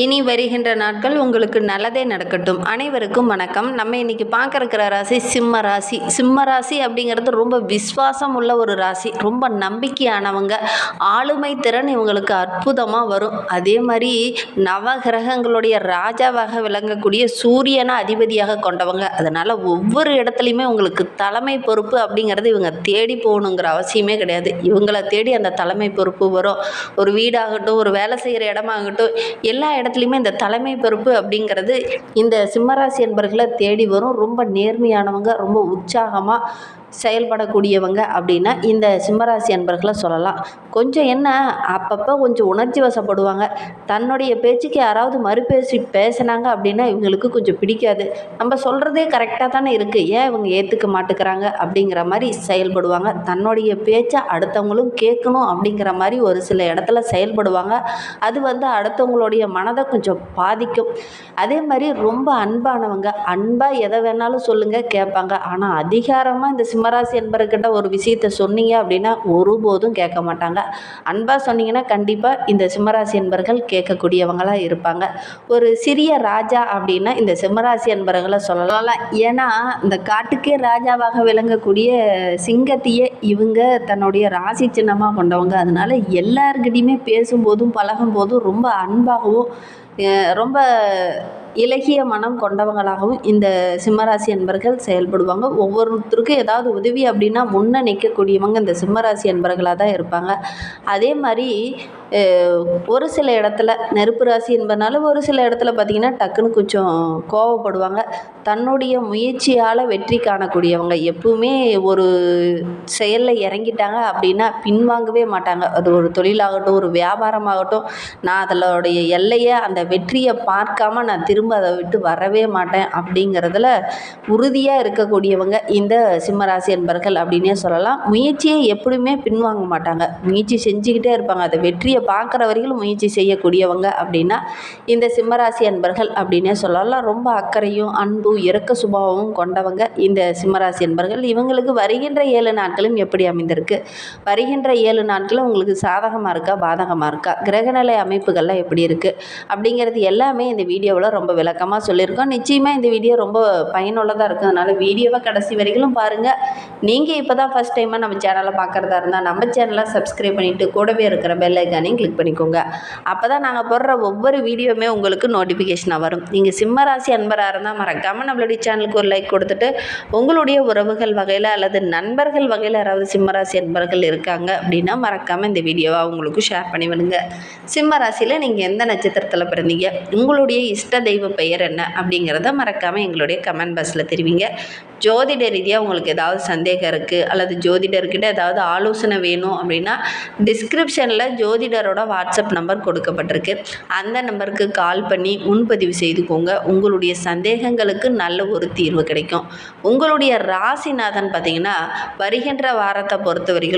இனி வருகின்ற நாட்கள் உங்களுக்கு நல்லதே நடக்கட்டும். அனைவருக்கும் வணக்கம். நம்ம இன்னைக்கு பார்க்க இருக்கிற ராசி சிம்ம ராசி. சிம்ம ராசி அப்படிங்கிறது ரொம்ப விஸ்வாசம் உள்ள ஒரு ராசி. ரொம்ப நம்பிக்கையானவங்க. ஆளுமை திறன் இவங்களுக்கு அற்புதமாக வரும். அதே மாதிரி நவகிரகங்களுடைய ராஜாவாக விளங்கக்கூடிய சூரியனை அதிபதியாக கொண்டவங்க. அதனால் ஒவ்வொரு இடத்துலையுமே உங்களுக்கு தலைமை பொறுப்பு அப்படிங்கிறது இவங்க தேடி போகணுங்கிற அவசியமே கிடையாது. இவங்களை தேடி அந்த தலைமை பொறுப்பு வரும். ஒரு வீடாகட்டும் ஒரு வேலை செய்கிற இடமாகட்டும் எல்லா இடத்துலையுமே இந்த தலைமை பொறுப்பு அப்படிங்கிறது இந்த சிம்மராசி என்பர்களை தேடி வரும். ரொம்ப நேர்மையானவங்க ரொம்ப உற்சாகமாக செயல்படக்கூடியவங்க அப்படின்னா இந்த சிம்மராசி அன்பர்களை சொல்லலாம். கொஞ்சம் என்ன அப்பப்போ கொஞ்சம் உணர்ச்சி வசப்படுவாங்க. தன்னுடைய பேச்சுக்கு யாராவது மறுபேசி பேசினாங்க அப்படின்னா இவங்களுக்கு கொஞ்சம் பிடிக்காது. நம்ம சொல்கிறதே கரெக்டாக தானே இருக்குது ஏன் இவங்க ஏற்றுக்க மாட்டேங்கிறாங்க அப்படிங்கிற மாதிரி செயல்படுவாங்க. தன்னுடைய பேச்சை அடுத்தவங்களும் கேட்கணும் அப்படிங்கிற மாதிரி ஒரு சில இடத்துல செயல்படுவாங்க. அது வந்து அடுத்தவங்களுடைய மனதை கொஞ்சம் பாதிக்கும். அதே மாதிரி ரொம்ப அன்பானவங்க. அன்பாக எதை வேணாலும் சொல்லுங்கள் கேட்பாங்க. ஆனால் அதிகாரமாக இந்த சிம்மராசி என்பர்கிட்ட ஒரு விஷயத்த சொன்னீங்க அப்படின்னா ஒருபோதும் கேட்க மாட்டாங்க. அன்பாக சொன்னீங்கன்னா கண்டிப்பாக இந்த சிம்மராசி என்பர்கள் கேட்கக்கூடியவங்களாக இருப்பாங்க. ஒரு சிறிய ராஜா அப்படின்னா இந்த சிம்மராசி என்பர்களை சொல்லலாம். ஏன்னா இந்த காட்டுக்கே ராஜாவாக விளங்கக்கூடிய சிங்கத்தையே இவங்க தன்னுடைய ராசி சின்னமாக கொண்டவங்க. அதனால எல்லார்கிட்டையுமே பேசும்போதும் பழகும் போதும் ரொம்ப அன்பாகவும் ரொம்ப இலகிய மனம் கொண்டவங்களாகவும் இந்த சிம்மராசி என்பர்கள் செயல்படுவாங்க. ஒவ்வொருத்தருக்கும் ஏதாவது உதவி அப்படின்னா முன்ன நிற்கக்கூடியவங்க இந்த சிம்மராசி என்பர்களாக தான் இருப்பாங்க. அதே மாதிரி ஒரு சில இடத்துல நெருப்பு ராசி என்பதனால ஒரு சில இடத்துல பார்த்திங்கன்னா டக்குன்னு கொஞ்சம் கோவப்படுவாங்க. தன்னுடைய முயற்சியால் வெற்றி காணக்கூடியவங்க. எப்பவுமே ஒரு செயலில் இறங்கிட்டாங்க அப்படின்னா பின்வாங்கவே மாட்டாங்க. அது ஒரு தொழிலாகட்டும் ஒரு வியாபாரமாகட்டும் நான் அதனுடைய எல்லையை அந்த வெற்றியை பார்க்காம நான் திரும்ப அதை விட்டு வரவே மாட்டேன் அப்படிங்கிறதுல உறுதியாக இருக்கக்கூடியவங்க இந்த சிம்மராசி என்பர்கள் அப்படின்னே சொல்லலாம். முயற்சியை எப்படியுமே பின்வாங்க மாட்டாங்க. முயற்சி செஞ்சுக்கிட்டே இருப்பாங்க. அதை வெற்றியை பார்க்குற வரைக்கும் முயற்சி செய்யக்கூடியவங்க அப்படின்னா இந்த சிம்மராசி அன்பர்கள் அப்படின்னே சொல்லலாம். ரொம்ப அக்கறையும் அன்பும் இரக்க சுபாவமும் கொண்டவங்க இந்த சிம்மராசி அன்பர்கள். இவங்களுக்கு வருகின்ற ஏழு நாட்களும் எப்படி அமைந்திருக்கு? வருகின்ற ஏழு நாட்களும் உங்களுக்கு சாதகமாக இருக்கா பாதகமாக இருக்கா? கிரகநிலை அமைப்புகள்லாம் எப்படி இருக்குது அப்படிங்கிறது எல்லாமே இந்த வீடியோவில் ரொம்ப விளக்கமாக சொல்லியிருக்கோம். நிச்சயமாக இந்த வீடியோ ரொம்ப பயனுள்ளதாக இருக்கும் அதனால் வீடியோவை கடைசி வரைக்கும் பாருங்கள் நீங்கள் இப்போ தான் ஃபஸ்ட் டைமாக நம்ம சேனலை பார்க்குறதா இருந்தால் நம்ம சேனலை சப்ஸ்கிரைப் பண்ணிவிட்டு கூடவே இருக்கிற பெல் பட்டனையும் கிளிக் பண்ணிக்கோங்க. அப்போ தான் நாங்கள் போடுற ஒவ்வொரு வீடியோவுமே உங்களுக்கு நோட்டிஃபிகேஷனாக வரும். நீங்கள் சிம்மராசி அன்பராக இருந்தால் மறக்காமல் நம்மளுடைய சேனலுக்கு ஒரு லைக் கொடுத்துட்டு உங்களுடைய உறவுகள் வகையில் அல்லது நண்பர்கள் வகையில் யாராவது சிம்மராசி அன்பர்கள் இருக்காங்க அப்படின்னா மறக்காமல் இந்த வீடியோவை அவங்களுக்கு ஷேர் பண்ணி விடுங்க. சிம்ம ராசியில் நீங்கள் எந்த நட்சத்திரத்தில் பிறந்தீங்க? உங்களுடைய இஷ்ட தெய்வ பெயர் என்ன? அப்படிங்கிறத மறக்காமல் எங்களுடைய கமெண்ட் பாக்ஸில் தெரிவிங்க. ஜோதிட ரீதியாக உங்களுக்கு ஏதாவது சந்தேகம் இருக்குது அல்லது ஜோதிடர்கிட்ட ஏதாவது ஆலோசனை வேணும் அப்படின்னா டிஸ்கிரிப்ஷனில் ஜோதிடரோட வாட்ஸ்அப் நம்பர் கொடுக்கப்பட்டிருக்கு. அந்த நம்பருக்கு கால் பண்ணி முன்பதிவு செய்துக்கோங்க. உங்களுடைய சந்தேகங்களுக்கு நல்ல ஒரு தீர்வு கிடைக்கும். உங்களுடைய ராசிநாதன் பார்த்தீங்கன்னா வருகின்ற வாரத்தை பொறுத்த வரைக்கும்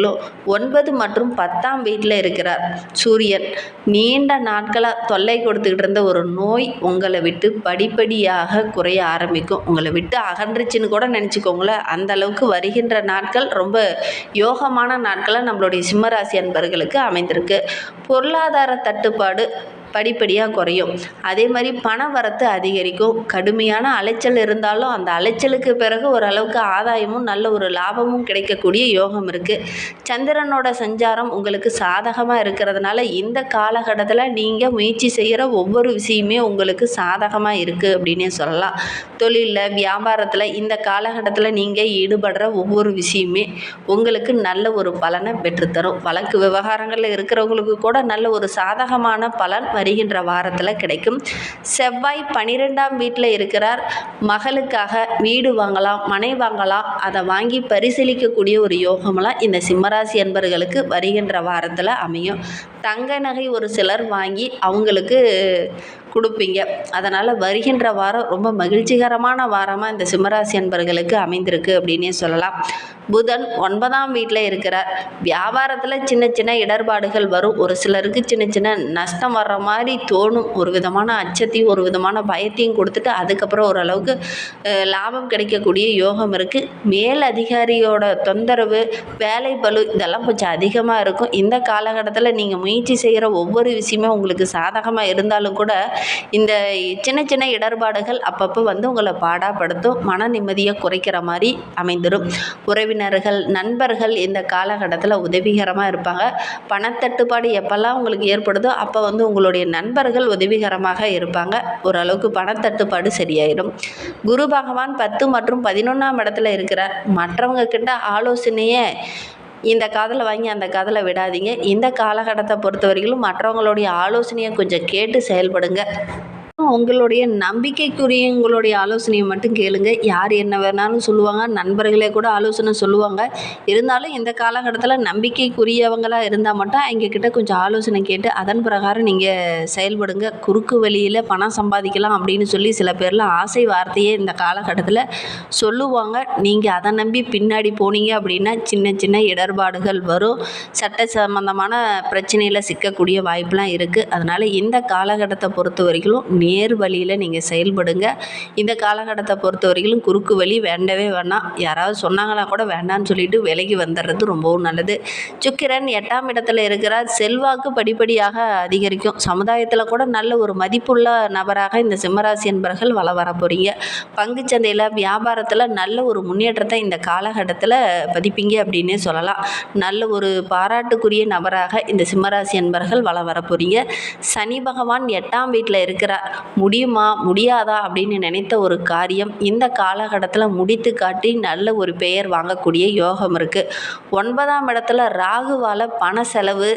ஒன்பது மற்றும் பத்தாம் வீட்டில் இருக்கிறார் சூரியன் நீண்ட நாட்களாக தொல்லை கொடுத்துக்கிட்டு இருந்த ஒரு நோய் உங்களை விட்டு படிப்படியாக குறைய ஆரம்பிக்கும். உங்களை விட்டு அகன்றுச்சுன்னு கூட நினச்சிக்கோங்களேன். அந்த அளவுக்கு வருகின்ற நாட்கள் ரொம்ப யோகமான நாட்களாக நம்மளுடைய சிம்மராசி அன்பர்களுக்கு அமைந்திருக்கு. பொருளாதார தட்டுப்பாடு படிப்படியாக குறையும். அதே மாதிரி பண வரத்து அதிகரிக்கும். கடுமையான அலைச்சல் இருந்தாலும் அந்த அலைச்சலுக்கு பிறகு ஓரளவுக்கு ஆதாயமும் நல்ல ஒரு லாபமும் கிடைக்கக்கூடிய யோகம் இருக்குது சந்திரனோட சஞ்சாரம் உங்களுக்கு சாதகமாக இருக்கிறதுனால இந்த காலகட்டத்தில் நீங்கள் முயற்சி செய்கிற ஒவ்வொரு விஷயமே உங்களுக்கு சாதகமாக இருக்குது அப்படின்னே சொல்லலாம். தொழிலில் வியாபாரத்தில் இந்த காலகட்டத்தில் நீங்கள் ஈடுபடுற ஒவ்வொரு விஷயமே உங்களுக்கு நல்ல ஒரு பலனை பெற்றுத்தரும். வழக்கு விவகாரங்களில் இருக்கிறவங்களுக்கு கூட நல்ல ஒரு சாதகமான பலன் வருகின்ற வாரத்தில் கிடைக்கும். செவ்வாய் பன்னிரெண்டாம் வீட்டில் இருக்கிறார். மகளுக்காக வீடு வாங்கலாம் மனை வாங்கலாம். அதை வாங்கி பரிசீலிக்கக்கூடிய ஒரு யோகமெல்லாம் இந்த சிம்மராசி அன்பர்களுக்கு வருகின்ற வாரத்தில் அமையும். தங்க நகை ஒரு சிலர் வாங்கி அவங்களுக்கு கொடுப்பீங்க. அதனால் வருகின்ற வாரம் ரொம்ப மகிழ்ச்சிகரமான வாரமாக இந்த சிம்மராசி அன்பர்களுக்கு அமைந்திருக்கு அப்படின்னே சொல்லலாம். புதன் ஒன்பதாம் வீட்டில் இருக்கிறார். வியாபாரத்தில் சின்ன சின்ன இடர்பாடுகள் வரும். ஒரு சிலருக்கு சின்ன சின்ன நஷ்டம் வர்ற மாதிரி தோணும். ஒரு விதமான அச்சத்தையும் ஒரு விதமான பயத்தையும் கொடுத்துட்டு அதுக்கப்புறம் ஓரளவுக்கு லாபம் கிடைக்கக்கூடிய யோகம் இருக்குது மேல் அதிகாரியோட தொந்தரவு வேலை பளு இதெல்லாம் கொஞ்சம் அதிகமாக இருக்கும். இந்த காலகட்டத்தில் நீங்கள் முயற்சி செய்கிற ஒவ்வொரு விஷயமே உங்களுக்கு சாதகமாக இருந்தாலும் கூட இந்த சின்ன சின்ன இடர்பாடுகள் அப்பப்போ வந்து உங்களை பாடாப்படுத்தும். மன நிம்மதியை குறைக்கிற மாதிரி அமைந்துடும் உறவினர்கள் நண்பர்கள் இந்த காலகட்டத்தில் உதவிகரமாக இருப்பாங்க. பணத்தட்டுப்பாடு எப்போல்லாம் உங்களுக்கு ஏற்படுதோ அப்போ வந்து உங்களுடைய நண்பர்கள் உதவிகரமாக இருப்பாங்க. ஓரளவுக்கு பணத்தட்டுப்பாடு சரியாயிடும். குரு பகவான் பத்து மற்றும் பதினொன்றாம் இடத்துல இருக்கிறார். மற்றவங்க கிட்ட ஆலோசனையே இந்த காதில் வாங்கி அந்த காதில் விடாதீங்க. இந்த காலகட்டத்தை பொறுத்தவரையிலும் மற்றவங்களுடைய ஆலோசனையை கொஞ்சம் கேட்டு செயல்படுங்க. உங்களுடைய நம்பிக்கைக்குரியவங்களுடைய ஆலோசனையை மட்டும் கேளுங்க. யார் என்ன வேணாலும் சொல்லுவாங்க. நண்பர்களே கூட ஆலோசனை சொல்லுவாங்க. இருந்தாலும் இந்த காலகட்டத்தில் நம்பிக்கைக்குரியவங்களாக இருந்தால் மட்டும் எங்கள் கிட்ட கொஞ்சம் ஆலோசனை கேட்டு அதன் பிரகாரம் நீங்கள் செயல்படுங்க. குறுக்கு வழியில் பணம் சம்பாதிக்கலாம் அப்படின்னு சொல்லி சில பேர்லாம் ஆசை வார்த்தையே இந்த காலகட்டத்தில் சொல்லுவாங்க. நீங்கள் அதை நம்பி பின்னாடி போனீங்க அப்படின்னா சின்ன சின்ன இடர்பாடுகள் வரும். சட்ட சம்பந்தமான பிரச்சனையில் சிக்கக்கூடிய வாய்ப்பெலாம் இருக்குது அதனால் இந்த காலகட்டத்தை பொறுத்த வரைக்கும் நேர் வழியில் நீங்கள் செயல்படுங்க. இந்த காலகட்டத்தை பொறுத்த வரைக்கும் குறுக்கு வழி வேண்டவே வேணாம். யாராவது சொன்னாங்கன்னா கூட வேண்டாம்னு சொல்லிட்டு விலகி வந்துடுறது ரொம்பவும் நல்லது. சுக்கிரன் எட்டாம் இடத்துல இருக்கிறார். செல்வாக்கு படிப்படியாக அதிகரிக்கும். சமுதாயத்தில் கூட நல்ல ஒரு மதிப்புள்ள நபராக இந்த சிம்மராசி என்பர்கள் வள வர போகிறீங்க பங்குச்சந்தையில் வியாபாரத்தில் நல்ல ஒரு முன்னேற்றத்தை இந்த காலகட்டத்தில் பதிப்பீங்க அப்படின்னே சொல்லலாம். நல்ல ஒரு பாராட்டுக்குரிய நபராக இந்த சிம்மராசி என்பர்கள் வள வர போகிறீங்க சனி பகவான் எட்டாம் வீட்டில் இருக்கிறார். முடியுமா? முடியாதா? அப்படின்னு நினைத்த ஒரு காரியம் இந்த காலகட்டத்தில் முடித்து காட்டி நல்ல ஒரு பெயர் வாங்கக்கூடிய யோகம் இருக்குது ஒன்பதாம் இடத்துல ராகுவால் பண செலவு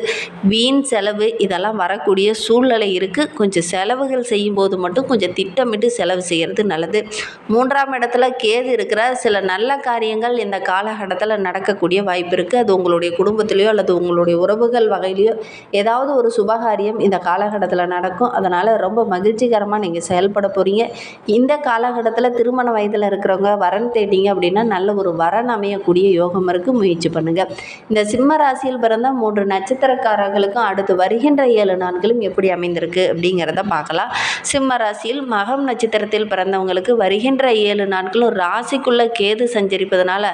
வீண் செலவு இதெல்லாம் வரக்கூடிய சூழ்நிலை இருக்குது கொஞ்சம் செலவுகள் செய்யும்போது மட்டும் கொஞ்சம் திட்டமிட்டு செலவு செய்கிறது நல்லது. மூன்றாம் இடத்துல கேது இருக்கிற சில நல்ல காரியங்கள் இந்த காலகட்டத்தில் நடக்கக்கூடிய வாய்ப்பு இருக்குது அது உங்களுடைய குடும்பத்திலேயோ அல்லது உங்களுடைய உறவுகள் வகையிலையோ ஏதாவது ஒரு சுபகாரியம் இந்த காலகட்டத்தில் நடக்கும். அதனால் ரொம்ப மகிழ்ச்சி வெற்றிகரமாக நீங்கள் செயல்பட போகிறீங்க இந்த காலகட்டத்தில் திருமண வயதில் இருக்கிறவங்க வரன் தேடிங்க அப்படின்னா நல்ல ஒரு வரன் அமையக்கூடிய யோகம் இருக்குது முயற்சி பண்ணுங்கள் இந்த சிம்ம ராசியில் பிறந்த மூன்று நட்சத்திரக்காரர்களுக்கும் அடுத்து வருகின்ற ஏழு நாட்களும் எப்படி அமைந்திருக்கு அப்படிங்கிறத பார்க்கலாம். சிம்ம ராசியில் மகம் நட்சத்திரத்தில் பிறந்தவங்களுக்கு வருகின்ற ஏழு நாட்களும் ராசிக்குள்ளே கேது சஞ்சரிப்பதனால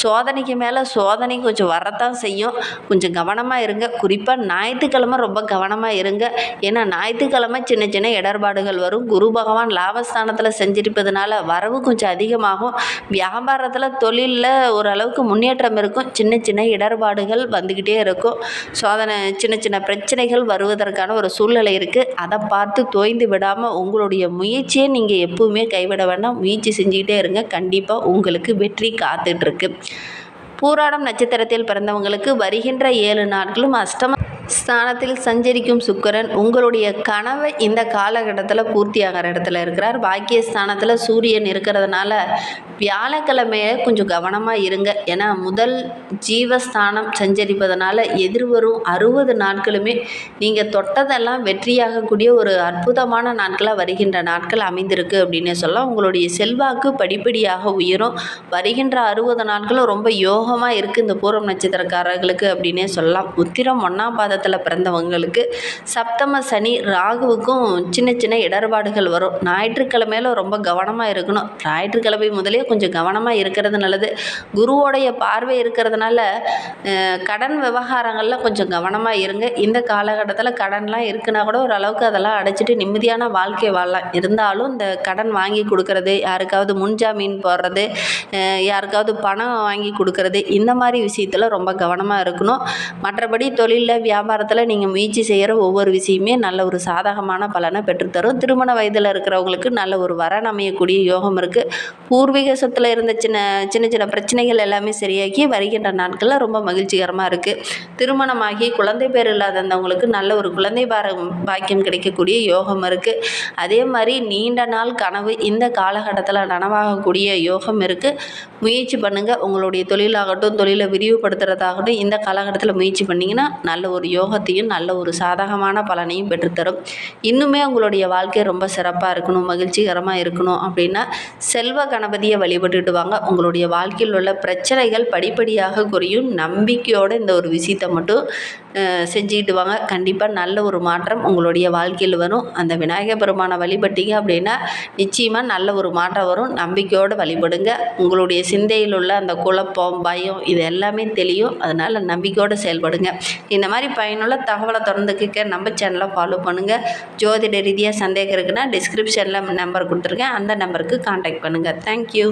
சோதனைக்கு மேலே சோதனை கொஞ்சம் வரத்தான் செய்யும். கொஞ்சம் கவனமாக இருங்க. குறிப்பாக ஞாயிற்றுக்கிழமை ரொம்ப கவனமாக இருங்க. ஏன்னா ஞாயிற்றுக்கிழமை சின்ன சின்ன இடர்பாடுகள் வரும். குரு பகவான் லாபஸ்தானத்தில் செஞ்சிருப்பதனால வரவு கொஞ்சம் அதிகமாகும். வியாபாரத்தில் தொழிலில் ஓரளவுக்கு முன்னேற்றம் இருக்கும். சின்ன சின்ன இடர்பாடுகள் வந்துக்கிட்டே இருக்கும். சோதனை சின்ன சின்ன பிரச்சனைகள் வருவதற்கான ஒரு சூழ்நிலை இருக்குது அதை பார்த்து தோய்ந்து விடாமல் உங்களுடைய முயற்சியை நீங்கள் எப்பவுமே கைவிட வேண்டாம். முயற்சி செஞ்சுக்கிட்டே இருங்க. கண்டிப்பாக உங்களுக்கு வெற்றி காத்துட்ருக்கு பூராடம் நட்சத்திரத்தில் பிறந்தவங்களுக்கு வருகின்ற ஏழு நாட்களும் அஷ்டம ஸ்தானத்தில் சஞ்சரிக்கும் சுக்கரன் உங்களுடைய கனவை இந்த காலகட்டத்தில் பூர்த்தி ஆகிற இடத்துல இருக்கிறார். பாக்கியஸ்தானத்தில் சூரியன் இருக்கிறதுனால வியாழக்கிழமைய கொஞ்சம் கவனமாக இருங்க. ஏன்னா முதல் ஜீவஸ்தானம் சஞ்சரிப்பதனால எதிர்வரும் அறுபது நாட்களுமே நீங்கள் தொட்டதெல்லாம் வெற்றியாகக்கூடிய ஒரு அற்புதமான நாட்களாக வருகின்ற நாட்கள் அமைந்திருக்கு அப்படின்னு சொல்லலாம். உங்களுடைய செல்வாக்கு படிப்படியாக உயரும். வருகின்ற அறுபது நாட்களும் ரொம்ப யோகமாக இருக்குது இந்த பூரம் நட்சத்திரக்காரர்களுக்கு அப்படின்னே சொல்லலாம். உத்திரம் ஒன்றாம் பாதத்தில் பிறந்தவங்களுக்கு சப்தம சனி ராகுவுக்கும் சின்ன சின்ன இடர்பாடுகள் வரும். ஞாயிற்றுக்கிழமையில ரொம்ப கவனமாக இருக்கணும். ஞாயிற்றுக்கிழமை முதலே கொஞ்சம் கவனமாக இருக்கிறது நல்லது. குருவோடைய பார்வை இருக்கிறதுனால கடன் விவகாரங்களில் கொஞ்சம் கவனமாக இருங்க. இந்த காலகட்டத்தில் கடன்லாம் இருக்குன்னா கூட ஓரளவுக்கு அதெல்லாம் அடைச்சிட்டு நிம்மதியான வாழ்க்கை வாழலாம். இருந்தாலும் இந்த கடன் வாங்கி கொடுக்கறது யாருக்காவது முன்ஜாமீன் போடுறது யாருக்காவது பணம் வாங்கி கொடுக்கறது இந்த மாதிரி விஷயத்தில் ரொம்ப கவனமாக இருக்கணும். மற்றபடி தொழிலில் வியாபாரம் வியாபாரத்தில் நீங்கள் முயற்சி செய்கிற ஒவ்வொரு விஷயமே நல்ல ஒரு சாதகமான பலனை பெற்றுத்தரும். திருமண வயதில் இருக்கிறவங்களுக்கு நல்ல ஒரு வரன் அமையக்கூடிய யோகம் இருக்குது பூர்வீக சொத்தில் இருந்த சின்ன சின்ன சின்ன பிரச்சனைகள் எல்லாமே சரியாக்கி வருகின்ற நாட்களில் ரொம்ப மகிழ்ச்சிகரமாக இருக்குது திருமணமாகி குழந்தை பேர் இல்லாதவங்களுக்கு நல்ல ஒரு குழந்தை பாரம் பாக்கியம் கிடைக்கக்கூடிய யோகம் இருக்குது அதே மாதிரி நீண்ட நாள் கனவு இந்த காலகட்டத்தில் நனவாகக்கூடிய யோகம் இருக்குது முயற்சி பண்ணுங்கள் உங்களுடைய தொழிலாகட்டும் தொழிலை விரிவுபடுத்துகிறதாகட்டும் இந்த காலகட்டத்தில் முயற்சி பண்ணிங்கன்னா நல்ல ஒரு யோகத்தையும் நல்ல ஒரு சாதகமான பலனையும் பெற்றுத்தரும். இன்னுமே உங்களுடைய வாழ்க்கை ரொம்ப சிறப்பாக இருக்கணும் மகிழ்ச்சிகரமாக இருக்கணும் அப்படின்னா செல்வ கணபதியை வழிபட்டுட்டு வாங்க. உங்களுடைய வாழ்க்கையில் உள்ள பிரச்சனைகள் படிப்படியாக குறையும். நம்பிக்கையோடு இந்த ஒரு விஷயத்தை மட்டும் செஞ்சுக்கிட்டு வாங்க. கண்டிப்பாக நல்ல ஒரு மாற்றம் உங்களுடைய வாழ்க்கையில் வரும். அந்த விநாயகர் பெருமானை வழிபட்டீங்க அப்படின்னா நிச்சயமாக நல்ல ஒரு மாற்றம் வரும். நம்பிக்கையோடு வழிபடுங்க. உங்களுடைய சிந்தையில் உள்ள அந்த குழப்பம் பயம் இது எல்லாமே தெளியும். அதனால் நம்பிக்கையோடு செயல்படுங்க. இந்த மாதிரி பயனுள்ள தகவலை தொடர்ந்து கேட்க நம்ம சேனலை ஃபாலோ பண்ணுங்கள் ஜோதிட ரீதியாக சந்தேகம் இருக்குன்னா டிஸ்கிரிப்ஷனில் நம்பர் கொடுத்துருக்கேன். அந்த நம்பருக்கு காண்டாக்ட் பண்ணுங்கள் தேங்க்யூ